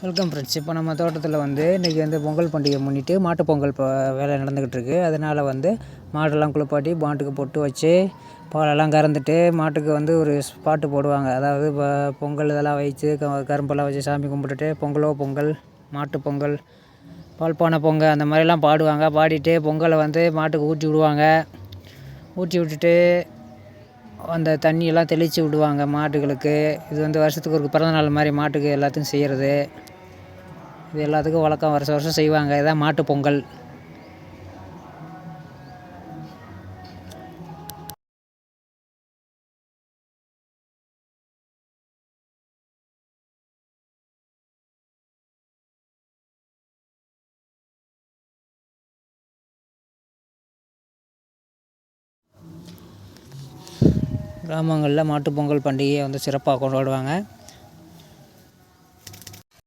Welcome friends இப்போ நம்ம தோட்டத்தில் வந்து இன்றைக்கி வந்து பொங்கல் பண்டிகை முன்னிட்டு மாட்டுப் பொங்கல் இப்போ வேலை நடந்துக்கிட்டு இருக்குது அதனால் வந்து மாடெல்லாம் குளிப்பாட்டி மாட்டுக்கு பொட்டு வச்சு பாலெல்லாம் கறந்துட்டு மாட்டுக்கு வந்து ஒரு பாட்டு போடுவாங்க. அதாவது இப்போ பொங்கல் இதெல்லாம் வைத்து க கரும்பெல்லாம் வச்சு சாமி கும்பிட்டுட்டு பொங்கலோ பொங்கல் மாட்டுப்பொங்கல் பால் பானை பொங்கல் அந்த மாதிரிலாம் பாடுவாங்க. பாடிட்டு பொங்கலை வந்து மாட்டுக்கு ஊற்றி விடுவாங்க. ஊற்றி விட்டுட்டு அந்த தண்ணியெல்லாம் தெளித்து விடுவாங்க மாட்டுகளுக்கு இது வந்து வருஷத்துக்கு ஒரு பிறந்தநாள் மாதிரி மாட்டுக்கு எல்லாத்துக்கும் செய்கிறது இது எல்லாத்துக்கும் வழக்கம். வருஷம் வருஷம் செய்வாங்க. இதான் மாட்டுப் பொங்கல். கிராமங்களில் மாட்டுப்பொங்கல் பண்டிகையை வந்து சிறப்பாக கொண்டாடுவாங்க.